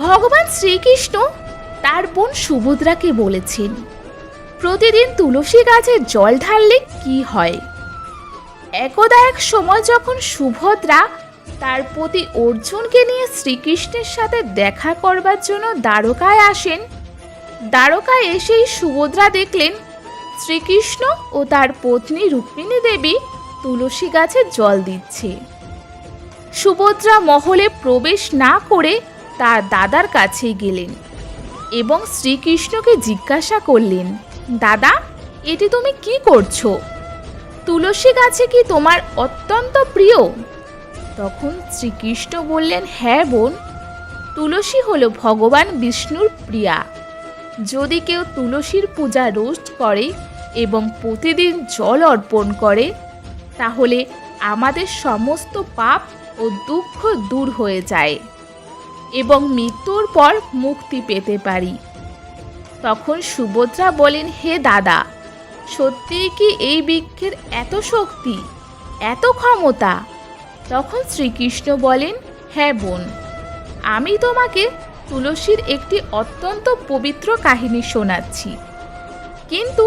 ভগবান শ্রীকৃষ্ণ তার বোন সুভদ্রাকে বলেছেন, প্রতিদিন তুলসী গাছে জল ঢাললে কি হয়? একদা এক সময় যখন সুভদ্রা তার প্রতি অর্জুনকে নিয়ে শ্রীকৃষ্ণের সাথে দেখা করবার জন্য দ্বারকায় আসেন, দ্বারকায় এসেই সুভদ্রা দেখলেন শ্রীকৃষ্ণ ও তার পত্নী রুক্মিণী দেবী তুলসী গাছে জল দিচ্ছে। সুভদ্রা মহলে প্রবেশ না করে তার দাদার কাছে গেলেন এবং শ্রীকৃষ্ণকে জিজ্ঞাসা করলেন, দাদা, এটি তুমি কি করছ? তুলসী গাছে কি তোমার অত্যন্ত প্রিয়? তখন শ্রীকৃষ্ণ বললেন হ্যাঁ বোন, তুলসী হলো ভগবান বিষ্ণুর প্রিয়া। যদি কেউ তুলসীর পূজা রোস্ট করে এবং প্রতিদিন জল অর্পণ করে, তাহলে আমাদের সমস্ত পাপ ও দুঃখ দূর হয়ে যায়। এবং মৃত্যুর পর মুক্তি পেতে পারি। তখন সুভদ্রা বলেন, হে দাদা, সত্যিই কি এই বৃক্ষের এত শক্তি, এত ক্ষমতা? তখন শ্রীকৃষ্ণ বলেন হ্যাঁ বোন, আমি তোমাকে তুলসীর একটি অত্যন্ত পবিত্র কাহিনী শোনাচ্ছি। কিন্তু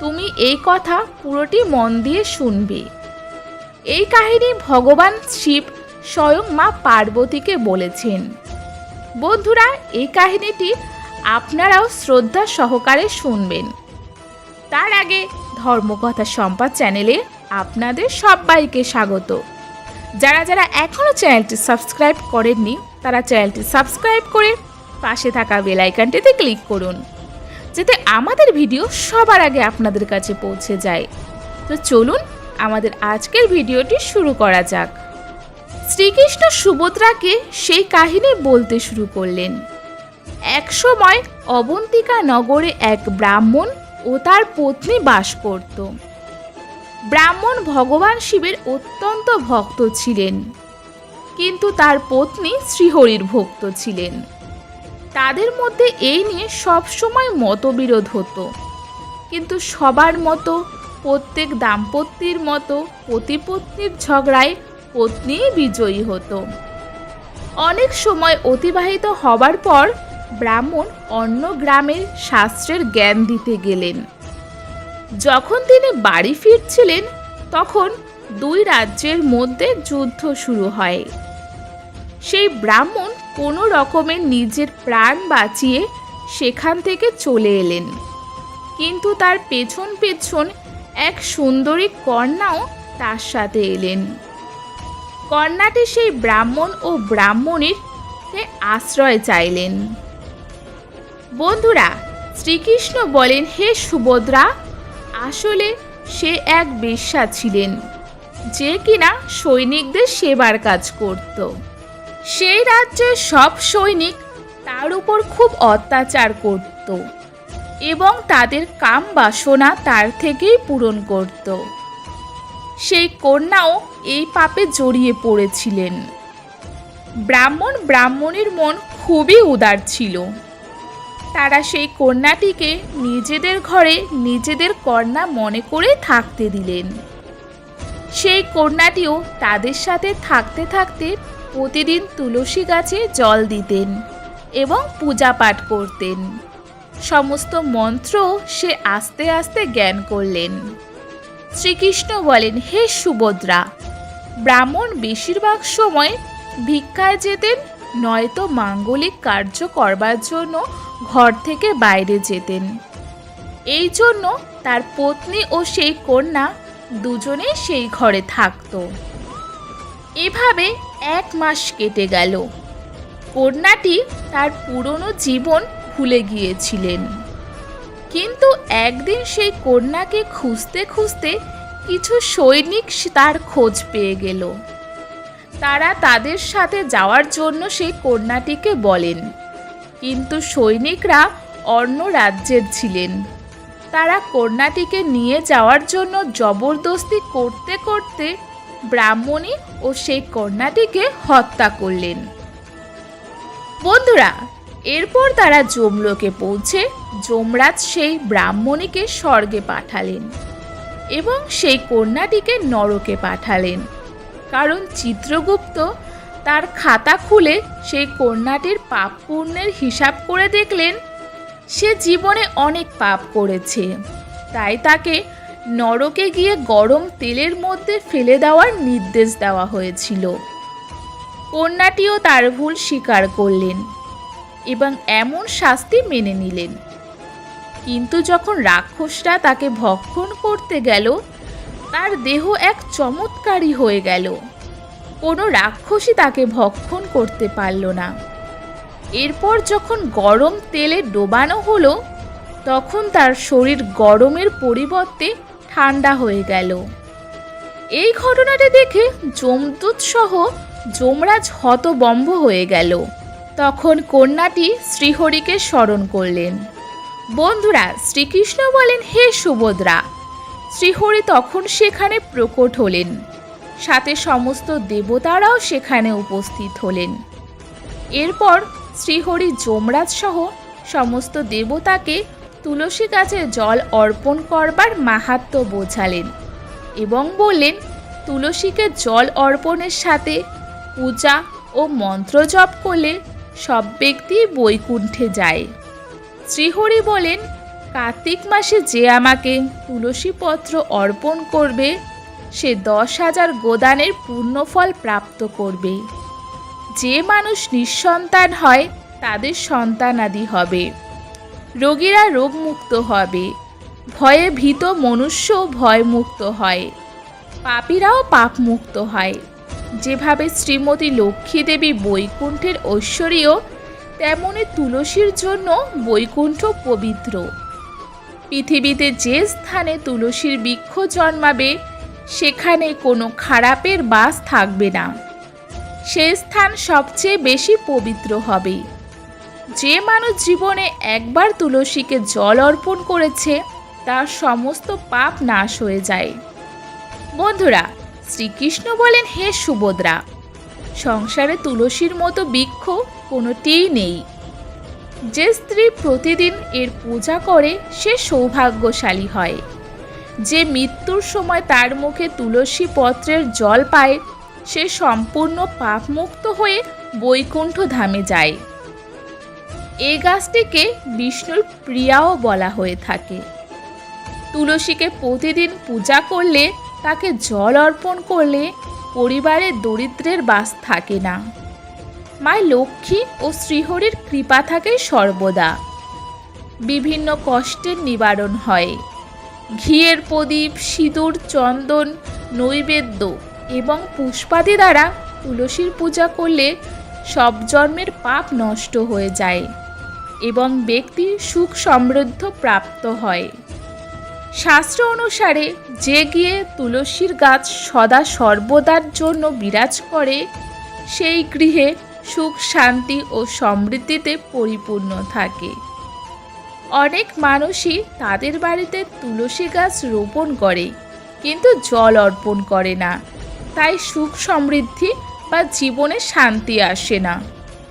তুমি এই কথা পুরোটি মন দিয়ে শুনবে। এই কাহিনী ভগবান শিব স্বয়ং মা পার্বতীকে বলেছেন। বন্ধুরা, এই কাহিনীটি আপনারাও শ্রদ্ধা সহকারে শুনবেন। তার আগে ধর্মকথা সম্পাদ চ্যানেলে আপনাদের সবাইকে স্বাগত। যারা যারা এখনও চ্যানেলটি সাবস্ক্রাইব করেননি, তারা চ্যানেলটি সাবস্ক্রাইব করে পাশে থাকা বেলাইকানটিতে ক্লিক করুন, যাতে আমাদের ভিডিও সবার আগে আপনাদের কাছে পৌঁছে যায়। তো চলুন আমাদের আজকের ভিডিওটি শুরু করা যাক। শ্রীকৃষ্ণ সুভদ্রাকে সেই কাহিনী বলতে শুরু করলেন। এক সময় অবন্তিকা নগরে এক ব্রাহ্মণ ও তার পত্নী বাস করত। ব্রাহ্মণ ভগবান শিবের অত্যন্ত ভক্ত ছিলেন, কিন্তু তার পত্নী শ্রীহরির ভক্ত ছিলেন। তাদের মধ্যে এই নিয়ে সবসময় মতবিরোধ হতো। কিন্তু সবার মতো, প্রত্যেক দাম্পত্যের মতো, পতিপত্নীর ঝগড়ায় পত্নী বিজয়ী হতো। অনেক সময় অতিবাহিত হবার পর ব্রাহ্মণ অন্য গ্রামের শাস্ত্রের জ্ঞান দিতে গেলেন। যখন তিনি বাড়ি ফিরছিলেন, তখন দুই রাজ্যের মধ্যে যুদ্ধ শুরু হয়। সেই ব্রাহ্মণ কোনো রকমের নিজের প্রাণ বাঁচিয়ে সেখান থেকে চলে এলেন। কিন্তু তার পেছন পেছন এক সুন্দরী কন্যাও তার সাথে এলেন। কন্যাটি সেই ব্রাহ্মণ ও ব্রাহ্মণীর আশ্রয় চাইলেন। বন্ধুরা, শ্রীকৃষ্ণ বলেন, হে সুভদ্রা, আসলে সে এক বেশ্যা ছিলেন, যে কিনা সৈনিকদের সেবার কাজ করত। সেই রাজ্যের সব সৈনিক তার উপর খুব অত্যাচার করত এবং তাদের কাম বাসনা তার থেকেই পূরণ করত। সেই কন্যাও এই পাপে জড়িয়ে পড়েছিলেন। ব্রাহ্মণ ব্রাহ্মণীর মন খুবই উদার ছিল। তারা সেই কন্যাটিকে নিজেদের ঘরে নিজেদের কন্যা মনে করে থাকতে দিলেন। সেই কন্যাটিও তাদের সাথে থাকতে থাকতে প্রতিদিন তুলসী গাছে জল দিতেন এবং পূজা পাঠ করতেন। সমস্ত মন্ত্র সে আস্তে আস্তে জ্ঞান করলেন। শ্রীকৃষ্ণ বলেন, হে সুভদ্রা, ব্রাহ্মণ বেশিরভাগ সময় ভিক্ষায় যেতেন, নয়তো মাঙ্গলিক কার্য করবার জন্য ঘর থেকে বাইরে যেতেন। এই জন্য তার পত্নী ও সেই কন্যা দুজনে সেই ঘরে থাকত। এভাবে এক মাস কেটে গেল। কন্যাটি তার পুরনো জীবন ভুলে গিয়েছিলেন। কিন্তু একদিন সেই কন্যাকে খুঁজতে খুঁজতে কিছু সৈনিক তার খোঁজ পেয়ে গেল। তারা তাদের সাথে যাওয়ার জন্য সেই কন্যাটিকে বলেন। কিন্তু সৈনিকরা অন্য রাজ্যের ছিলেন। তারা কন্যাটিকে নিয়ে যাওয়ার জন্য জবরদস্তি করতে করতে ব্রাহ্মণী ও সেই কন্যাটিকে হত্যা করলেন। বন্ধুরা এরপর তারা যমলোকে পৌঁছে যমরাজ সেই ব্রাহ্মণীকে স্বর্গে পাঠালেন এবং সেই কন্যাটিকে নরকে পাঠালেন। কারণ চিত্রগুপ্ত তার খাতা খুলে সেই কন্যাটির পাপ পুণ্যের হিসাব করে দেখলেন, সে জীবনে অনেক পাপ করেছে। তাই তাকে নরকে গিয়ে গরম তেলের মধ্যে ফেলে দেওয়ার নির্দেশ দেওয়া হয়েছিল। কন্যাটিও তার ভুল স্বীকার করলেন। এবং এমন শাস্তি মেনে নিলেন। কিন্তু যখন রাক্ষসরা তাকে ভক্ষণ করতে গেল, তার দেহ এক চমৎকারী হয়ে গেল। কোনো রাক্ষসই তাকে ভক্ষণ করতে পারল না। এরপর যখন গরম তেলে ডোবানো হলো, তখন তার শরীর গরমের পরিবর্তে ঠান্ডা হয়ে গেল। এই ঘটনাটি দেখে যমদূত সহ যমরাজ হতবম্ব হয়ে গেল। তখন কন্যাটি শ্রীহরিকে স্মরণ করলেন। বন্ধুরা, শ্রীকৃষ্ণ বলেন, হে সুভদ্রা, শ্রীহরি তখন সেখানে প্রকট হলেন। সাথে সমস্ত দেবতারাও সেখানে উপস্থিত হলেন। এরপর শ্রীহরি যমরাজ সহ সমস্ত দেবতাকে তুলসী গাছে জল অর্পণ করবার মাহাত্ম বোঝালেন এবং বললেন, তুলসীকে জল অর্পণের সাথে পূজা ও মন্ত্র জপ করলে সব ব্যক্তি বৈকুণ্ঠে যায়। শ্রীহরি বলেন, কার্তিক মাসে যে আমাকে তুলসী পত্র অর্পণ করবে, সে দশ হাজার গোদানের পূর্ণফল প্রাপ্ত করবে। যে মানুষ নিঃসন্তান হয়, তাদের সন্তানাদি হবে। রোগীরা রোগমুক্ত হবে। ভয়ে ভীত মনুষ্য ভয়মুক্ত হয়। পাপীরাও পাপমুক্ত হয়। যেভাবে শ্রীমতী লক্ষ্মী দেবী বৈকুণ্ঠের ঐশ্বরীয়, তেমনি তুলসীর জন্য বৈকুণ্ঠ পবিত্র। পৃথিবীতে যে স্থানে তুলসীর বৃক্ষ জন্মাবে, সেখানে কোনো খারাপের বাস থাকবে না। সে স্থান সবচেয়ে বেশি পবিত্র হবে। যে মানুষ জীবনে একবার তুলসীকে জল অর্পণ করেছে, তার সমস্ত পাপ নাশ হয়ে যায়। বন্ধুরা শ্রীকৃষ্ণ বলেন, হে সুভদ্রা, সংসারে তুলসীর মতো বৃক্ষ কোনোটিই নেই। যে স্ত্রী প্রতিদিন এর পূজা করে, সে সৌভাগ্যশালী হয়। যে মৃত্যুর সময় তার মুখে তুলসী পত্রের জল পায়, সে সম্পূর্ণ পাপমুক্ত হয়ে বৈকুণ্ঠ ধামে যায়। এই গাছটিকে বিষ্ণুর প্রিয়াও বলা হয়ে থাকে। তুলসীকে প্রতিদিন পূজা করলে তাকে জল অর্পণ করলে পরিবারের দরিদ্রের বাস থাকে না। মায় লক্ষ্মী ও শ্রীহরির কৃপা থাকে সর্বদা। বিভিন্ন কষ্টের নিবারণ হয়। ঘিয়ের প্রদীপ, সিঁদুর, চন্দন, নৈবেদ্য এবং পুষ্পাদি দ্বারা তুলসীর পূজা করলে সব জন্মের পাপ নষ্ট হয়ে যায় এবং ব্যক্তি সুখ সমৃদ্ধ প্রাপ্ত হয়। শাস্ত্র অনুসারে যে গিয়ে তুলসীর গাছ সদা সর্বদার জন্য বিরাজ করে, সেই গৃহে সুখ, শান্তি ও সমৃদ্ধিতে পরিপূর্ণ থাকে। অনেক মানুষই তাদের বাড়িতে তুলসী গাছ রোপণ করে, কিন্তু জল অর্পণ করে না। তাই সুখ, সমৃদ্ধি বা জীবনে শান্তি আসে না।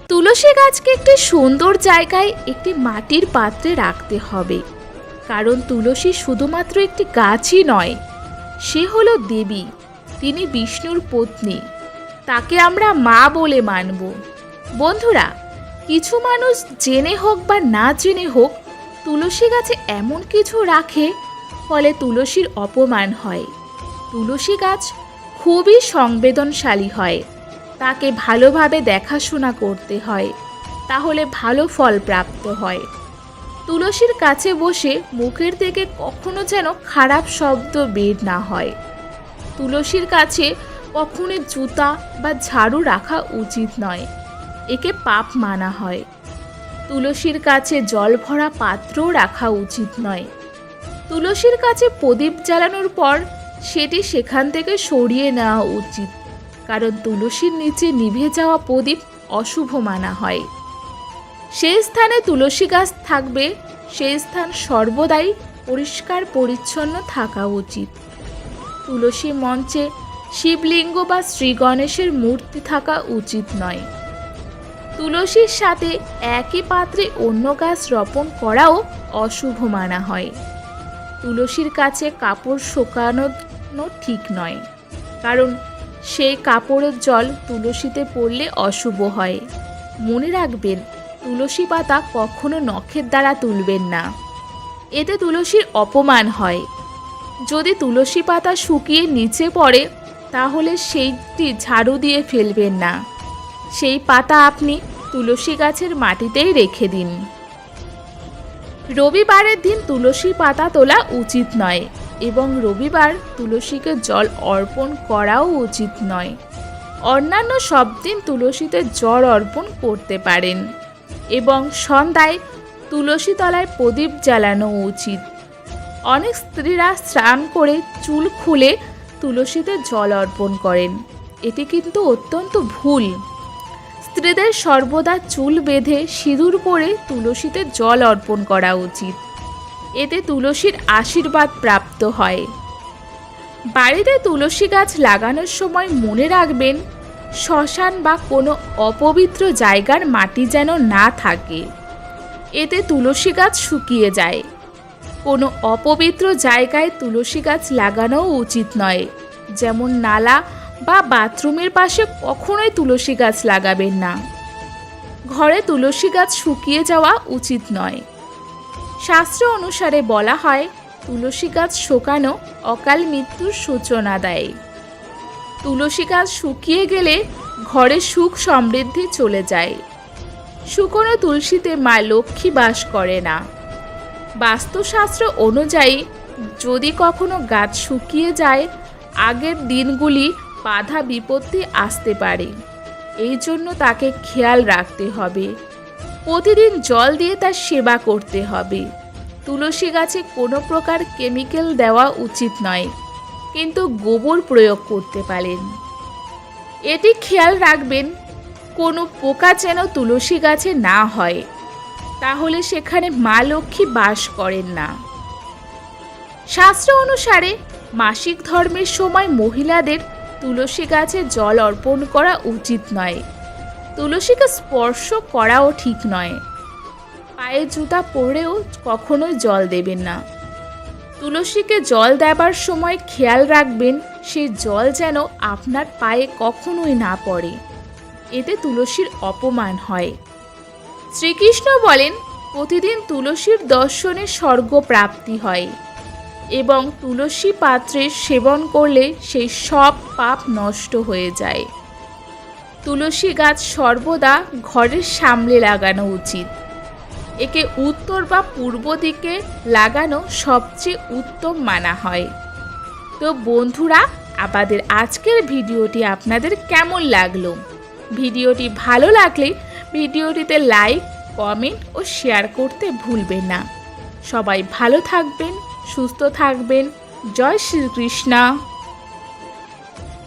তুলসী গাছকে একটি সুন্দর জায়গায় একটি মাটির পাত্রে রাখতে হবে। কারণ তুলসী শুধুমাত্র একটি গাছই নয়, সে হলো দেবী, তিনি বিষ্ণুর পত্নী। তাকে আমরা মা বলে মানব। বন্ধুরা, কিছু মানুষ জেনে হোক বা না জেনে হোক, তুলসী গাছে এমন কিছু রাখে, ফলে তুলসীর অপমান হয়। তুলসী গাছ খুবই সংবেদনশালী হয়, তাকে ভালোভাবে দেখাশোনা করতে হয়, তাহলে ভালো ফল প্রাপ্ত হয়। তুলসীর কাছে বসে মুখের থেকে কখনো যেন খারাপ শব্দ বের না হয়। তুলসীর কাছে কখনো জুতা বা ঝাড়ু রাখা উচিত নয়, একে পাপ মানা হয়। তুলসীর কাছে জল ভরা পাত্রও রাখা উচিত নয়। তুলসীর কাছে প্রদীপ জ্বালানোর পর সেটি সেখান থেকে সরিয়ে নেওয়া উচিত, কারণ তুলসীর নিচে নিভে যাওয়া প্রদীপ অশুভ মানা হয়। সেই স্থানে তুলসী গাছ থাকবে। সেই স্থান সর্বদাই পরিষ্কার, পরিচ্ছন্ন থাকা উচিত। তুলসী মঞ্চে শিবলিঙ্গ বা শ্রী গণেশের মূর্তি থাকা উচিত নয়। তুলসীর সাথে একই পাত্রে অন্য গাছ রোপণ করাও অশুভ মানা হয়। তুলসীর কাছে কাপড় শুকানো ঠিক নয়, কারণ সেই কাপড়ের জল তুলসীতে পড়লে অশুভ হয়। মনে রাখবেন তুলসী পাতা কখনো নখের দ্বারা তুলবেন না। এতে তুলসীর অপমান হয়। যদি তুলসী পাতা শুকিয়ে নিচে পড়ে, তাহলে সেইটি ঝাড়ু দিয়ে ফেলবেন না। সেই পাতা আপনি তুলসী গাছের মাটিতেই রেখে দিন। রবিবারের দিন তুলসী পাতা তোলা উচিত নয় এবং রবিবার তুলসীকে জল অর্পণ করাও উচিত নয়। অন্যান্য সব দিন তুলসীতে জল অর্পণ করতে পারেন। এবং সন্ধ্যায় তুলসী তলায় প্রদীপ জ্বালানো উচিত। অনেক স্ত্রীরা স্নান করে চুল খুলে তুলসীতে জল অর্পণ করেন। এটি কিন্তু অত্যন্ত ভুল। স্ত্রীদের সর্বদা চুল বেঁধে সিঁদুর পরে তুলসীতে জল অর্পণ করা উচিত। এতে তুলসীর আশীর্বাদ প্রাপ্ত হয়। বাড়িতে তুলসী গাছ লাগানোর সময় মনে রাখবেন শ্মশান বা কোনো অপবিত্র জায়গার মাটি যেন না থাকে। এতে তুলসী গাছ শুকিয়ে যায়। কোনো অপবিত্র জায়গায় তুলসী গাছ লাগানোও উচিত নয়। যেমন নালা বা বাথরুমের পাশে কখনোই তুলসী গাছ লাগাবেন না। ঘরে তুলসী গাছ শুকিয়ে যাওয়া উচিত নয়। শাস্ত্র অনুসারে বলা হয়, তুলসী গাছ শোকানো অকাল মৃত্যুর সূচনা দেয়। তুলসী গাছ শুকিয়ে গেলে ঘরে সুখ সমৃদ্ধি চলে যায়। শুকনো তুলসীতে মা লক্ষ্মী বাস করে না। বাস্তুশাস্ত্র অনুযায়ী, যদি কখনো গাছ শুকিয়ে যায়, আগের দিনগুলি বাধা বিপত্তি আসতে পারে। এই জন্য তাকে খেয়াল রাখতে হবে। প্রতিদিন জল দিয়ে তার সেবা করতে হবে। তুলসী গাছে কোনো প্রকার কেমিক্যাল দেওয়া উচিত নয়। কিন্তু গোবর প্রয়োগ করতে পারেন। এটি খেয়াল রাখবেন, কোনো পোকা যেন তুলসী গাছে না হয়, তাহলে সেখানে মা লক্ষ্মী বাস করেন না। শাস্ত্র অনুসারে মাসিক ধর্মের সময় মহিলাদের তুলসী গাছে জল অর্পণ করা উচিত নয়। তুলসীকে স্পর্শ করাও ঠিক নয়। পায়ে জুতা পরেও কখনোই জল দেবেন না। তুলসীকে জল দেবার সময় খেয়াল রাখবেন সেই জল যেন আপনার পায়ে কখনোই না পড়ে। এতে তুলসীর অপমান হয়। শ্রীকৃষ্ণ বলেন, প্রতিদিন তুলসীর দর্শনে স্বর্গ প্রাপ্তি হয় এবং তুলসী পাত্রের সেবন করলে সেই সব পাপ নষ্ট হয়ে যায়। তুলসী গাছ সর্বদা ঘরের সামনে লাগানো উচিত। একে উত্তর বা পূর্ব দিকে লাগানো সবচেয়ে উত্তম মানা হয়। তো বন্ধুরা, আমাদের আজকের ভিডিওটি আপনাদের কেমন লাগল? ভিডিওটি ভালো লাগলে ভিডিওটিতে লাইক, কমেন্ট ও শেয়ার করতে ভুলবেন না। সবাই ভালো থাকবেন, সুস্থ থাকবেন। জয় শ্রীকৃষ্ণ।